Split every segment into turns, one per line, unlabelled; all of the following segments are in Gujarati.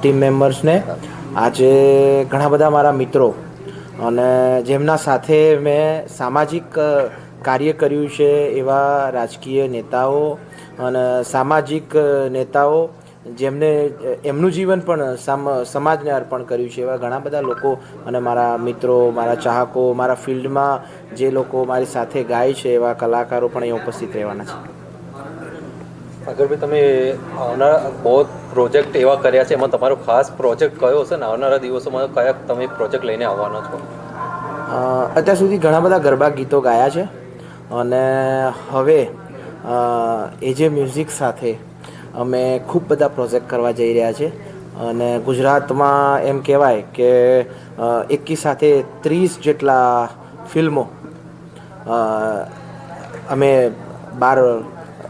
ટીમ મેમ્બર્સને આજે ઘણા બધા મારા મિત્રો અને જેમના સાથે મેં સામાજિક કાર્ય કર્યું છે એવા રાજકીય નેતાઓ અને સામાજિક નેતાઓ જેમને એમનું જીવન પણ સમાજને અર્પણ કર્યું છે એવા ઘણા બધા લોકો અને મારા મિત્રો, મારા ચાહકો, મારા ફિલ્ડમાં જે લોકો મારી સાથે ગાય છે એવા કલાકારો પણ અહીં ઉપસ્થિત રહેવાના છે.
અગરભાઈ તમે આવનારા બહુ પ્રોજેક્ટ એવા કર્યા છે, એમાં તમારો ખાસ પ્રોજેક્ટ કયો હશે ને? આવનારા દિવસોમાં કયા તમે પ્રોજેક્ટ લઈને આવવાના છો?
અત્યાર સુધી ઘણા બધા ગરબા ગીતો ગાયા છે અને હવે એ જે મ્યુઝિક સાથે અમે ખૂબ બધા પ્રોજેક્ટ કરવા જઈ રહ્યા છે અને ગુજરાતમાં એમ કહેવાય કે એકી સાથે ત્રીસ જેટલા ફિલ્મો અમે બાર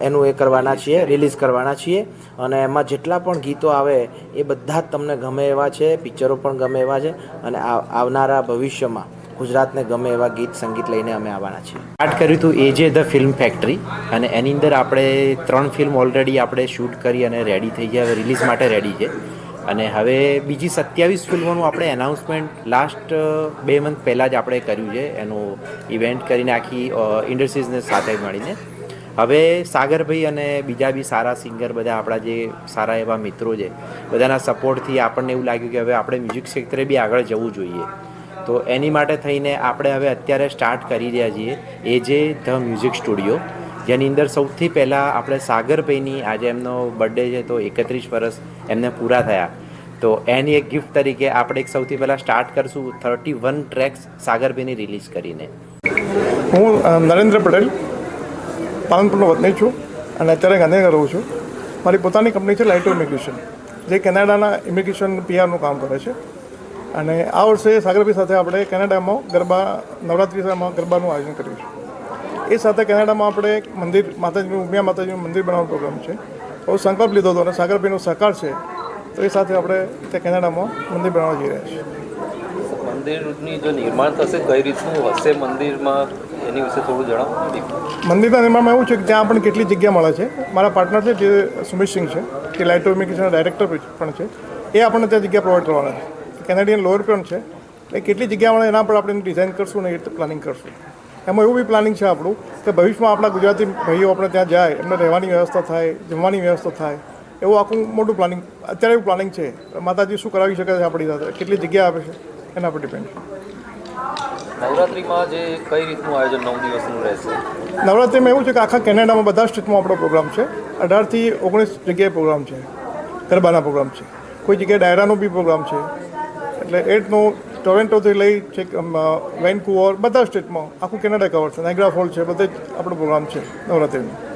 એનું એ કરવાના છીએ રિલીઝ કરવાના છીએ. અને એમાં જેટલા પણ ગીતો આવે, એ બધા જ તમને ગમે એવા છે પિક્ચરો પણ ગમે એવા છે, અને આવનારા ભવિષ્યમાં ગુજરાતને ગમે એવા ગીત સંગીત લઈને અમે આવવાના છીએ. સ્ટાર્ટ કર્યું હતું એ જે ધ ફિલ્મ ફેક્ટરી, અને એની અંદર આપણે ત્રણ ફિલ્મ ઓલરેડી આપણે શૂટ કરી અને રેડી થઈ ગયા, હવે રિલીઝ માટે રેડી છે. અને હવે બીજી સત્યાવીસ ફિલ્મોનું આપણે એનાઉન્સમેન્ટ લાસ્ટ બે મંથ પહેલાં જ આપણે કર્યું છે. એનું ઇવેન્ટ કરીને આખી ઇન્ડસ્ટ્રીઝને સાથે મળીને. હવે સાગરભાઈ અને બીજા બી સારા સિંગર બધા આપણા જે સારા એવા મિત્રો છે, બધાના સપોર્ટથી આપણને એવું લાગ્યું કે હવે આપણે મ્યુઝિક ક્ષેત્રે બી આગળ જવું જોઈએ. તો એની માટે થઈને આપણે હવે અત્યારે સ્ટાર્ટ કરી રહ્યા છીએ એ જે ધ મ્યુઝિક સ્ટુડિયો, જેની અંદર સૌથી પહેલાં આપણે સાગરભાઈની આજે એમનો બર્થડે છે તો એકત્રીસ વર્ષ એમને પૂરા થયા. તો એની એક ગિફ્ટ તરીકે આપણે એક સૌથી પહેલાં સ્ટાર્ટ કરશું થર્ટી વન ટ્રેક્સ સાગરભાઈની રિલીઝ કરીને.
હું નરેન્દ્ર પટેલ. પાલનપુરનો વતની છું અને અત્યારે ગાંધીનગર રહું છું. મારી પોતાની કંપની છે લાઇટો ઇમિગ્રેશન જે કેનેડાના ઇમિગ્રેશન પીઆરનું કામ કરે છે. અને આ વર્ષે સાગરભાઈ સાથે આપણે કેનેડામાં ગરબા નવરાત્રિમાં ગરબાનું આયોજન કર્યું છે. એ સાથે કેનેડામાં આપણે એક મંદિર, માતાજીનું, ઉમિયા માતાજીનું મંદિર બનાવવાનો પ્રોગ્રામ છે. બહુ સંકલ્પ લીધો હતો અને સાગરભાઈનો સહકાર છે, તો એ સાથે આપણે તે કેનેડામાં મંદિર બનાવવા જઈ રહ્યા છીએ.
મંદિરની જો નિર્માણ થશે, કઈ રીતનું હશે મંદિરમાં? એની વિશે થોડું જણાવો.
મંદિરના નિર્માણમાં એવું છે કે ત્યાં આપણને કેટલી જગ્યા મળે છે. મારા પાર્ટનર છે જે સુમિત સિંહ છે તે લાઇટ ઇમિગ્રેશનના ડાયરેક્ટર પણ છે એ આપણને ત્યાં જગ્યા પ્રોવાઈડ કરવાના છે. કેનેડિયન લોયર પણ છે. એટલે કેટલી જગ્યા મળે એના પર આપણે ડિઝાઇન કરશું ને એ રીતે પ્લાનિંગ કરશું. એમાં એવું બી પ્લાનિંગ છે આપણું કે ભવિષ્યમાં આપણા ગુજરાતી ભાઈઓ આપણે ત્યાં જાય, એમને રહેવાની વ્યવસ્થા થાય, જમવાની વ્યવસ્થા થાય. એવું આખું મોટું પ્લાનિંગ અત્યારે એવું પ્લાનિંગ છે. માતાજી શું કરાવી શકે છે આપણી સાથે? કેટલી જગ્યા આપે છે? એના પર ડિપેન્ડ છે. નવરાત્રિમાં એવું છે કે આખા કેનેડામાં બધા સ્ટેટમાં આપણો પ્રોગ્રામ છે. અઢારથી ઓગણીસ જગ્યાએ પ્રોગ્રામ છે. ગરબાના પ્રોગ્રામ છે. કોઈ જગ્યાએ ડાયરાનો બી પ્રોગ્રામ છે. એટલે એટનો ટોરેન્ટોથી લઈ છે વેનકુવર, બધા સ્ટેટમાં આખું કેનેડા કવર છે. નાઇગ્રા ફોલ છે, બધે જ આપણો પ્રોગ્રામ છે નવરાત્રિનો